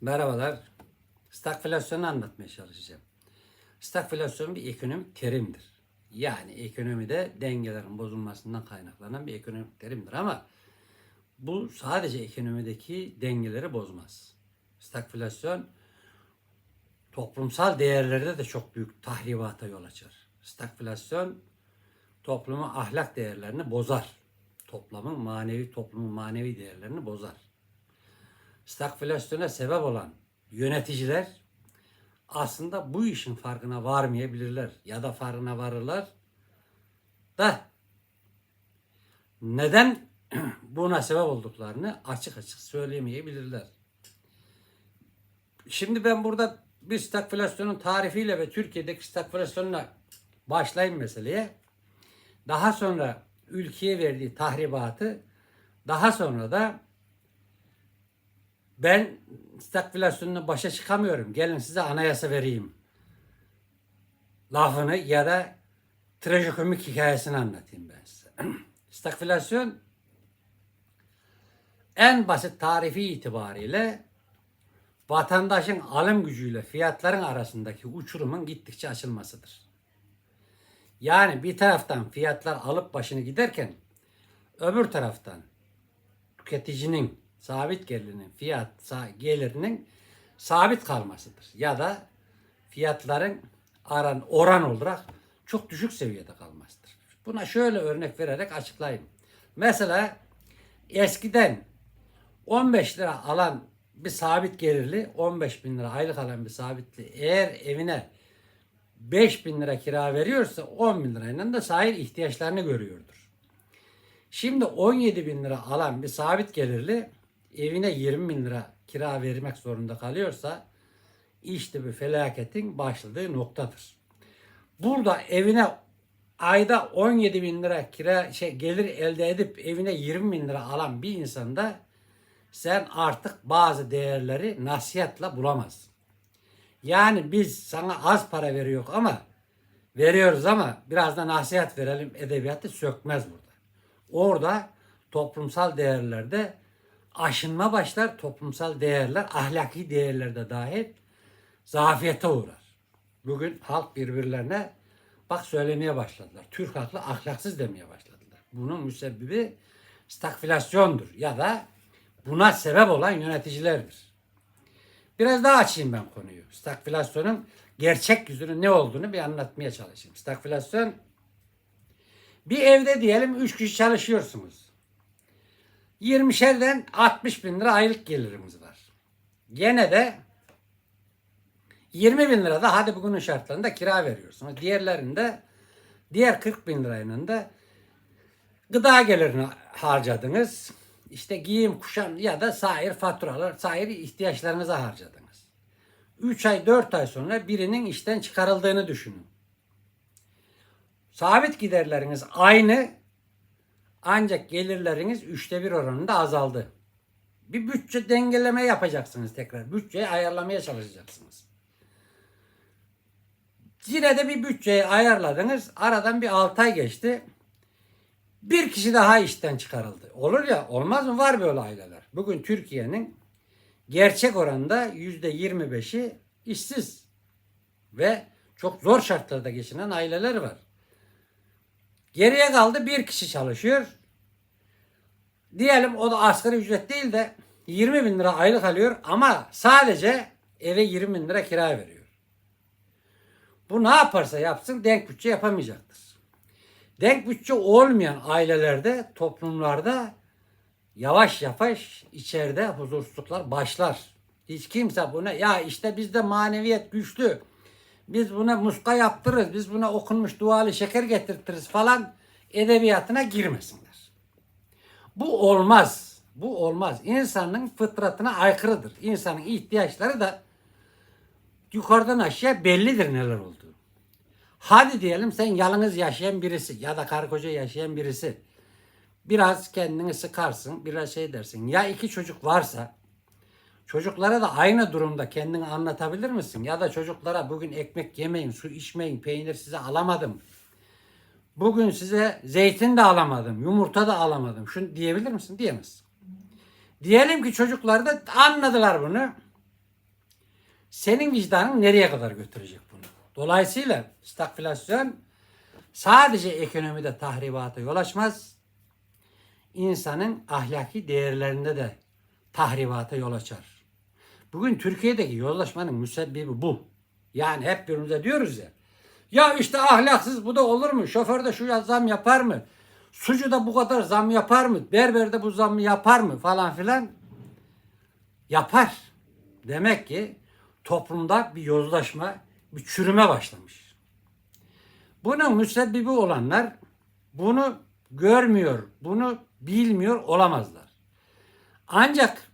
Merhabalar. Stagflasyonu anlatmaya çalışacağım. Stagflasyon bir ekonomik terimdir. Yani ekonomide dengelerin bozulmasından kaynaklanan bir ekonomik terimdir ama bu sadece ekonomideki dengeleri bozmaz. Stagflasyon toplumsal değerlerde de çok büyük tahribata yol açar. Stagflasyon toplumun ahlak değerlerini bozar. Toplumun manevi toplumun manevi değerlerini bozar stagflasyona sebep olan yöneticiler aslında bu işin farkına varmayabilirler ya da farkına varırlar da neden buna sebep olduklarını açık açık söylemeyebilirler. Şimdi ben burada bir stagflasyonun tarifiyle ve Türkiye'deki stagflasyonla başlayayım meseleye. Daha sonra ülkeye verdiği tahribatı, daha sonra da ben stagflasyonla başa çıkamıyorum. Gelin size anayasa vereyim. Lafını ya da trajikomik hikayesini anlatayım ben size. Stagflasyon en basit tarifi itibariyle vatandaşın alım gücüyle fiyatların arasındaki uçurumun gittikçe açılmasıdır. Yani bir taraftan fiyatlar alıp başını giderken öbür taraftan tüketicinin sabit gelirinin fiyat gelirinin sabit kalmasıdır. Ya da fiyatların aran oran olarak çok düşük seviyede kalmasıdır. Buna şöyle örnek vererek açıklayayım. Mesela eskiden 15 lira alan bir sabit gelirli 15 bin lira aylık alan bir sabitli eğer evine 5 bin lira kira veriyorsa 10 bin lirayla da sahil ihtiyaçlarını görüyordur. Şimdi 17 bin lira alan bir sabit gelirli evine 20 bin lira kira vermek zorunda kalıyorsa işte bir felaketin başladığı noktadır. Burada evine ayda 17 bin lira kira şey gelir elde edip evine 20 bin lira alan bir insanda sen artık bazı değerleri nasihatla bulamazsın. Yani biz sana az para veriyor ama veriyoruz ama biraz da nasihat verelim edebiyatı sökmez burada. Orada toplumsal değerlerde aşınma başlar. Toplumsal değerler, ahlaki değerler de dahil zafiyete uğrar. Bugün halk birbirlerine bak söylemeye başladılar. Türk halkı ahlaksız demeye başladılar. Bunun müsebbibi stagflasyondur ya da buna sebep olan yöneticilerdir. Biraz daha açayım ben konuyu. Stagflasyonun gerçek yüzünün ne olduğunu bir anlatmaya çalışayım. Stagflasyon bir evde diyelim 3 kişi çalışıyorsunuz. 20'şerden 60 bin lira aylık gelirimiz var. Gene de 20 bin lira da hadi bugünün şartlarında kira veriyorsunuz. Diğerlerinde diğer 40 bin lirayla da gıda gelirini harcadınız. İşte giyim, kuşam ya da sair faturalar, sair ihtiyaçlarınıza harcadınız. 3 ay 4 ay sonra birinin işten çıkarıldığını düşünün. Sabit giderleriniz aynı ancak gelirleriniz üçte bir oranında azaldı. Bir bütçe dengeleme yapacaksınız tekrar. Bütçeyi ayarlamaya çalışacaksınız. Yine de bir bütçeyi ayarladınız. Aradan bir 6 ay geçti. Bir kişi daha işten çıkarıldı. Olur ya olmaz mı? Var böyle aileler. Bugün Türkiye'nin gerçek oranda yüzde 25'i işsiz. Ve çok zor şartlarda geçinen aileler var. Geriye kaldı bir kişi çalışıyor. Diyelim o da asgari ücret değil de 20 bin lira aylık alıyor ama sadece eve 20 bin lira kira veriyor. Bu ne yaparsa yapsın denk bütçe yapamayacaktır. Denk bütçe olmayan ailelerde, toplumlarda yavaş yavaş içeride huzursuzluklar başlar. Hiç kimse buna ya işte bizde maneviyet güçlü. Biz buna muska yaptırırız. Biz buna okunmuş dualı şeker getirtiriz falan edebiyatına girmesinler. Bu olmaz. Bu olmaz. İnsanın fıtratına aykırıdır. İnsanın ihtiyaçları da yukarıdan aşağı bellidir neler olduğu. Hadi diyelim sen yalnız yaşayan birisi ya da karı koca yaşayan birisi. Biraz kendini sıkarsın, biraz şey dersin. Ya iki çocuk varsa çocuklara da aynı durumda kendini anlatabilir misin? Ya da çocuklara bugün ekmek yemeyin, su içmeyin, peynir size alamadım. Bugün size zeytin de alamadım, yumurta da alamadım. Şunu diyebilir misin? Diyemezsin. Diyelim ki çocuklar da anladılar bunu. senin vicdanın nereye kadar götürecek bunu? Dolayısıyla stagflasyon sadece ekonomide tahribata yol açmaz, insanın ahlaki değerlerinde de tahribata yol açar. Bugün Türkiye'deki yozlaşmanın müsebbibi bu. Yani hep birbirimize diyoruz ya. Ya işte ahlaksız bu da olur mu? Şoför de şu zam yapar mı? Sucu da bu kadar zam yapar mı? Berber de bu zamı yapar mı? Falan filan. Yapar. Demek ki toplumda bir yozlaşma, bir çürüme başlamış. Bunun müsebbibi olanlar bunu görmüyor, bunu bilmiyor olamazlar. Ancak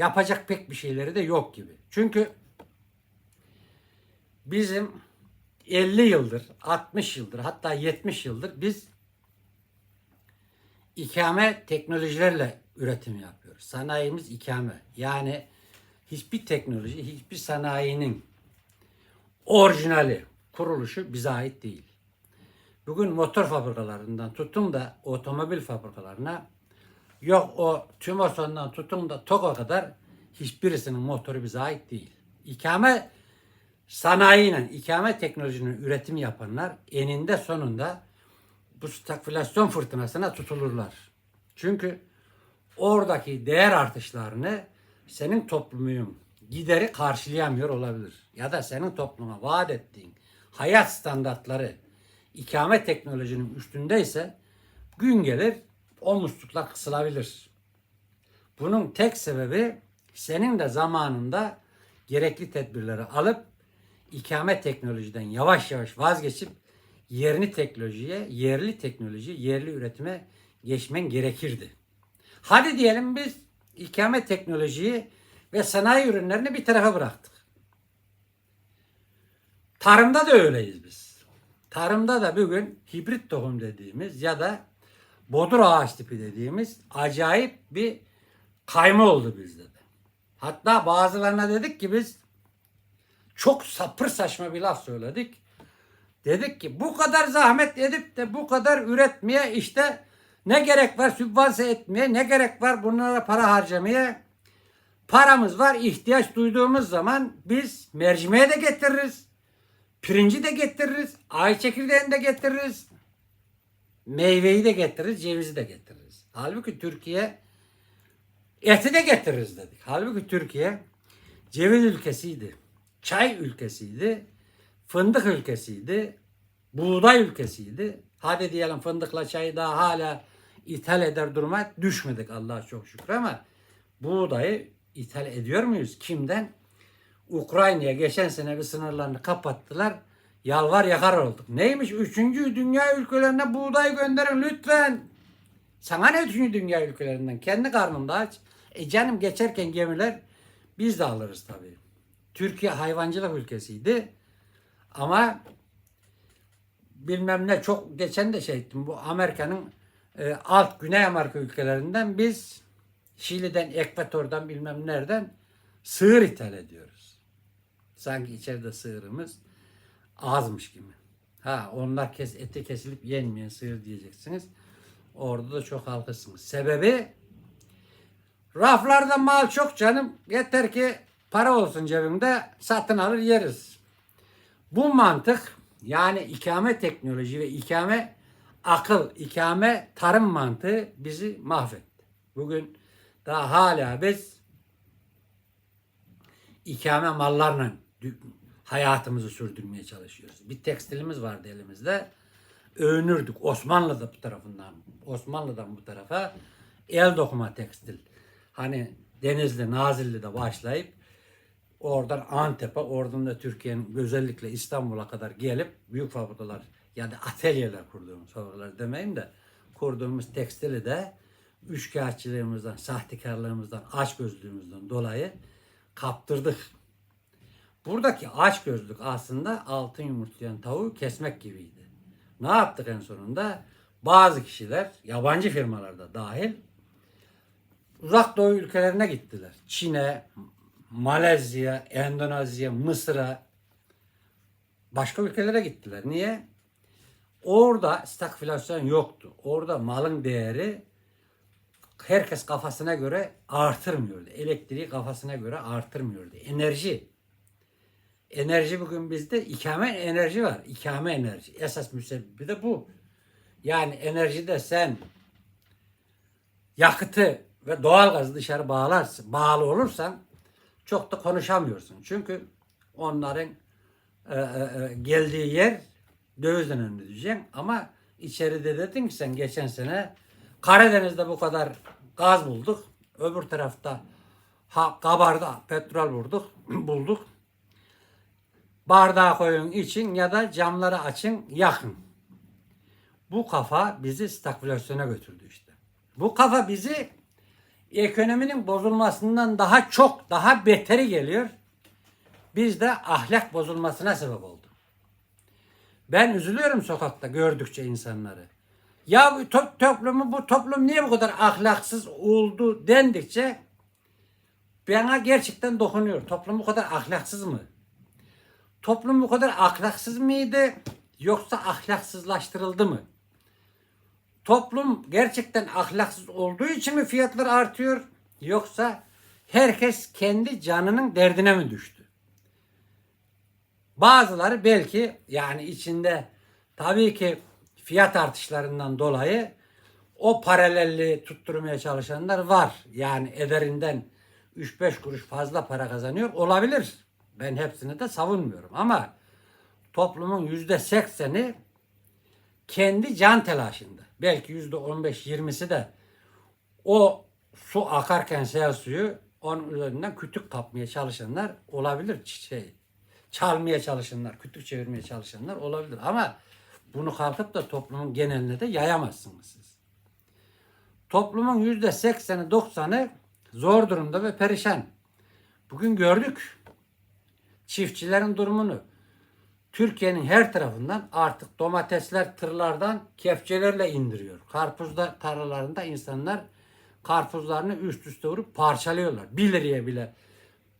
yapacak pek bir şeyleri de yok gibi. Çünkü bizim 50 yıldır, 60 yıldır hatta 70 yıldır biz ikame teknolojilerle üretim yapıyoruz. Sanayimiz ikame. Yani hiçbir teknoloji, hiçbir sanayinin orijinali, kuruluşu bize ait değil. Bugün motor fabrikalarından tutun da otomobil fabrikalarına yok o Tümosan'dan tutun da TOG'a kadar hiçbirisinin motoru bize ait değil. İkame sanayiyle, ikame teknolojinin üretim yapanlar eninde sonunda bu stagflasyon fırtınasına tutulurlar. Çünkü oradaki değer artışlarını senin toplumun gideri karşılayamıyor olabilir. Ya da senin topluma vaat ettiğin hayat standartları ikame teknolojinin üstündeyse gün gelir o kısılabilir. Bunun tek sebebi senin de zamanında gerekli tedbirleri alıp ikame teknolojiden yavaş yavaş vazgeçip yerini teknolojiye, yerli teknoloji, yerli üretime geçmen gerekirdi. Hadi diyelim biz ikame teknolojiyi ve sanayi ürünlerini bir tarafa bıraktık. Tarımda da öyleyiz biz. Tarımda da bugün hibrit tohum dediğimiz ya da bodur ağaç tipi dediğimiz acayip bir kayma oldu bizde de. Hatta bazılarına dedik ki biz çok sapır saçma bir laf söyledik. Dedik ki bu kadar zahmet edip de bu kadar üretmeye işte ne gerek var sübvanse etmeye ne gerek var bunlara para harcamaya paramız var ihtiyaç duyduğumuz zaman biz mercimeği de getiririz. Pirinci de getiririz. Ay çekirdeğini de getiririz. Meyveyi de getiririz. Cevizi de getiririz. Halbuki Türkiye eti de getiririz dedik. Halbuki Türkiye ceviz ülkesiydi. Çay ülkesiydi. Fındık ülkesiydi. Buğday ülkesiydi. Hadi diyelim fındıkla çayı daha hala ithal eder duruma düşmedik Allah'a çok şükür ama buğdayı ithal ediyor muyuz? Kimden? Ukrayna'ya geçen sene bir sınırlarını kapattılar. Yalvar yakar olduk. Neymiş? Üçüncü dünya ülkelerine buğday gönderin lütfen. Sana ne üçüncü dünya ülkelerinden? Kendi karnında aç. E canım geçerken gemiler biz de alırız tabii. Türkiye hayvancılık ülkesiydi. Ama bilmem ne çok geçen de şey ettim. Bu Amerika'nın e, alt Güney Amerika ülkelerinden biz Şili'den, Ekvator'dan bilmem nereden sığır ithal ediyoruz. Sanki içeride sığırımız azmış gibi. Ha onlar kes, eti kesilip yenmeyen sığır diyeceksiniz. Orada da çok halkısınız. Sebebi raflarda mal çok canım. Yeter ki para olsun cebimde satın alır yeriz. Bu mantık yani ikame teknoloji ve ikame akıl, ikame tarım mantığı bizi mahvetti. Bugün daha hala biz ikame mallarla hayatımızı sürdürmeye çalışıyoruz. Bir tekstilimiz vardı elimizde. Övünürdük Osmanlı'da bu tarafından, Osmanlı'dan bu tarafa el dokuma tekstil. Hani Denizli, Nazilli'de başlayıp oradan Antep'e, oradan da Türkiye'nin özellikle İstanbul'a kadar gelip büyük fabrikalar ya da atölyeler kurduğumuz fabrikalar demeyeyim de kurduğumuz tekstili de üçkağıtçılığımızdan, sahtekarlığımızdan, açgözlüğümüzden dolayı kaptırdık. Buradaki açgözlük aslında altın yumurtlayan tavuğu kesmek gibiydi. Ne yaptık en sonunda? Bazı kişiler, yabancı firmalarda dahil, uzak doğu ülkelerine gittiler. Çin'e, Malezya, Endonezya, Mısır'a, başka ülkelere gittiler. Niye? Orada stagflasyon yoktu. Orada malın değeri herkes kafasına göre artırmıyordu. Elektriği kafasına göre artırmıyordu. Enerji Enerji bugün bizde ikame enerji var. İkame enerji. Esas müsebbibi de bu. Yani enerjide sen yakıtı ve doğalgazı dışarı bağlarsın, bağlı olursan çok da konuşamıyorsun. Çünkü onların e, e, e, geldiği yer dövizden önüne diyeceksin. Ama içeride dedin ki sen geçen sene Karadeniz'de bu kadar gaz bulduk. Öbür tarafta ha, Kabar'da petrol bulduk, bulduk. Bardağı koyun için ya da camları açın yakın. Bu kafa bizi stagflasyona götürdü işte. Bu kafa bizi ekonominin bozulmasından daha çok, daha beteri geliyor. Bizde ahlak bozulmasına sebep oldu. Ben üzülüyorum sokakta gördükçe insanları. Ya bu to- toplumu bu toplum niye bu kadar ahlaksız oldu dendikçe bana gerçekten dokunuyor. Toplum bu kadar ahlaksız mı? Toplum bu kadar ahlaksız mıydı yoksa ahlaksızlaştırıldı mı? Toplum gerçekten ahlaksız olduğu için mi fiyatlar artıyor yoksa herkes kendi canının derdine mi düştü? Bazıları belki yani içinde tabii ki fiyat artışlarından dolayı o paralelliği tutturmaya çalışanlar var. Yani ederinden 3-5 kuruş fazla para kazanıyor olabilir. Ben hepsini de savunmuyorum ama toplumun yüzde sekseni kendi can telaşında. Belki yüzde 15-20'si de o su akarken sel suyu onun üzerinden kütük kapmaya çalışanlar olabilir. Şey, çalmaya çalışanlar, kütük çevirmeye çalışanlar olabilir. Ama bunu kalkıp da toplumun geneline de yayamazsınız siz. Toplumun yüzde sekseni, doksanı zor durumda ve perişan. Bugün gördük çiftçilerin durumunu. Türkiye'nin her tarafından artık domatesler tırlardan kepçelerle indiriyor. Karpuzda tarlalarında insanlar karpuzlarını üst üste vurup parçalıyorlar. 1 liraya bile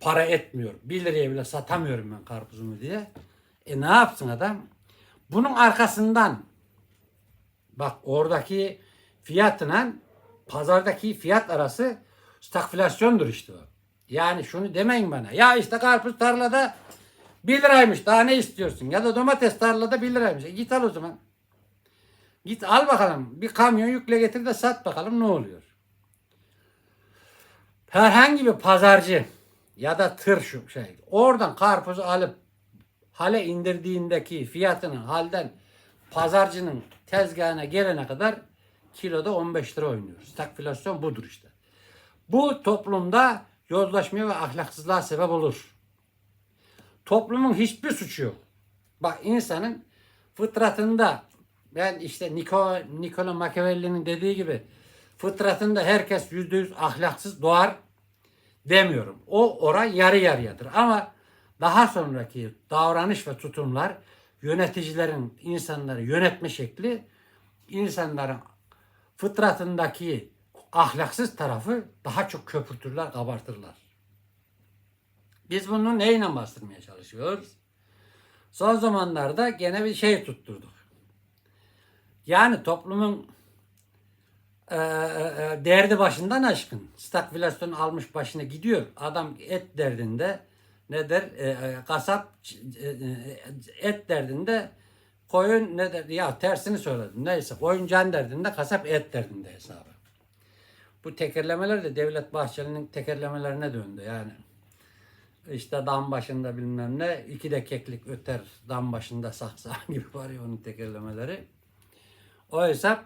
para etmiyor. 1 liraya bile satamıyorum ben karpuzumu diye. E ne yapsın adam? Bunun arkasından bak oradaki fiyatla pazardaki fiyat arası stagflasyondur işte o. Yani şunu demeyin bana. Ya işte karpuz tarlada 1 liraymış daha ne istiyorsun? Ya da domates tarlada 1 liraymış. E git al o zaman. Git al bakalım. Bir kamyon yükle getir de sat bakalım ne oluyor. Herhangi bir pazarcı ya da tır şu şey oradan karpuzu alıp hale indirdiğindeki fiyatının halden pazarcının tezgahına gelene kadar kiloda 15 lira oynuyor. Stagflasyon budur işte. Bu toplumda yozlaşmaya ve ahlaksızlığa sebep olur. Toplumun hiçbir suçu yok. Bak insanın fıtratında ben işte Nico, Nicola Machiavelli'nin dediği gibi fıtratında herkes yüzde yüz ahlaksız doğar demiyorum. O oran yarı yarıyadır. Ama daha sonraki davranış ve tutumlar yöneticilerin insanları yönetme şekli insanların fıtratındaki ahlaksız tarafı daha çok köpürtürler, kabartırlar. Biz bunu neyle bastırmaya çalışıyoruz? Son zamanlarda gene bir şey tutturduk. Yani toplumun e, e, e, derdi başından aşkın. Stagflasyon almış başına gidiyor. Adam et derdinde ne der? E, e, kasap e, e, et derdinde koyun ne der? Ya tersini söyledim. Neyse koyun derdinde kasap et derdinde hesabı. Bu tekerlemeler de Devlet Bahçeli'nin tekerlemelerine döndü yani. İşte dam başında bilmem ne, iki de keklik öter dam başında saksa gibi var ya onun tekerlemeleri. Oysa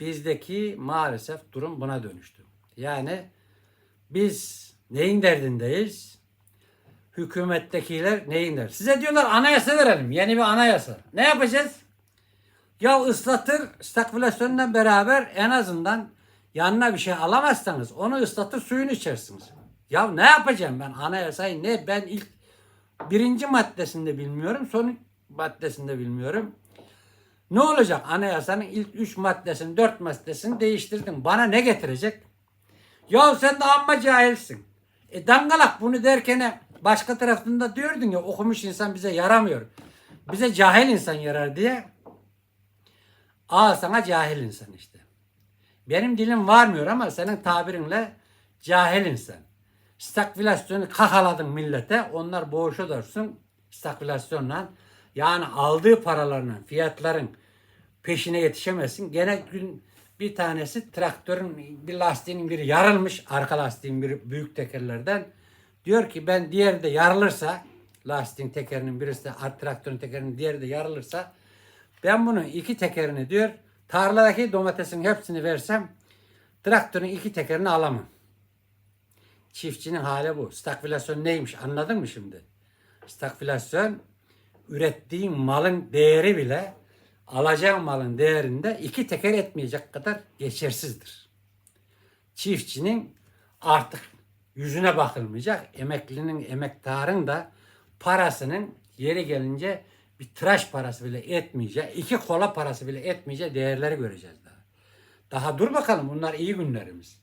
bizdeki maalesef durum buna dönüştü. Yani biz neyin derdindeyiz? Hükümettekiler neyin der? Size diyorlar anayasa verelim. Yeni bir anayasa. Ne yapacağız? Ya ıslatır stagflasyonla beraber en azından yanına bir şey alamazsanız onu ıslatır suyunu içersiniz. Ya ne yapacağım ben anayasayı ne ben ilk birinci maddesinde bilmiyorum son maddesinde bilmiyorum. Ne olacak anayasanın ilk üç maddesini dört maddesini değiştirdin bana ne getirecek? Ya sen de amma cahilsin. E dangalak bunu derken başka tarafında diyordun ya okumuş insan bize yaramıyor. Bize cahil insan yarar diye. Al sana cahil insan işte. Benim dilim varmıyor ama senin tabirinle cahil insan. Stagflasyonu kakaladın millete. Onlar boğuşu dursun. Stagflasyonla yani aldığı paralarla fiyatların peşine yetişemezsin. Gene gün bir tanesi traktörün bir lastiğinin biri yarılmış. Arka lastiğin biri büyük tekerlerden. Diyor ki ben diğeri de yarılırsa lastiğin tekerinin birisi de traktörün tekerinin diğeri de yarılırsa ben bunun iki tekerini diyor tarladaki domatesin hepsini versem traktörün iki tekerini alamam. Çiftçinin hali bu. Stagflasyon neymiş anladın mı şimdi? Stagflasyon ürettiğin malın değeri bile alacağın malın değerinde iki teker etmeyecek kadar geçersizdir. Çiftçinin artık yüzüne bakılmayacak. Emeklinin, emektarın da parasının yeri gelince bir tıraş parası bile etmeyecek, iki kola parası bile etmeyecek değerleri göreceğiz daha. Daha dur bakalım bunlar iyi günlerimiz.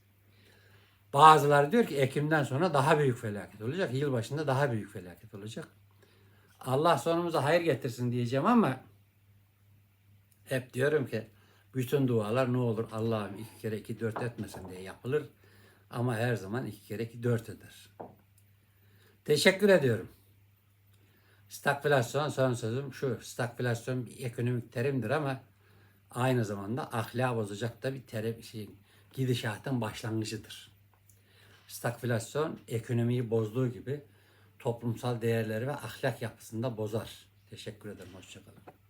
Bazıları diyor ki Ekim'den sonra daha büyük felaket olacak. Yılbaşında daha büyük felaket olacak. Allah sonumuza hayır getirsin diyeceğim ama hep diyorum ki bütün dualar ne olur Allah'ım iki kere iki dört etmesin diye yapılır. Ama her zaman iki kere iki dört eder. Teşekkür ediyorum. Stagflasyon son sözüm şu. Stagflasyon bir ekonomik terimdir ama aynı zamanda ahlak bozacak da bir terim, şey, gidişatın başlangıcıdır. Stagflasyon ekonomiyi bozduğu gibi toplumsal değerleri ve ahlak yapısını da bozar. Teşekkür ederim. Hoşçakalın.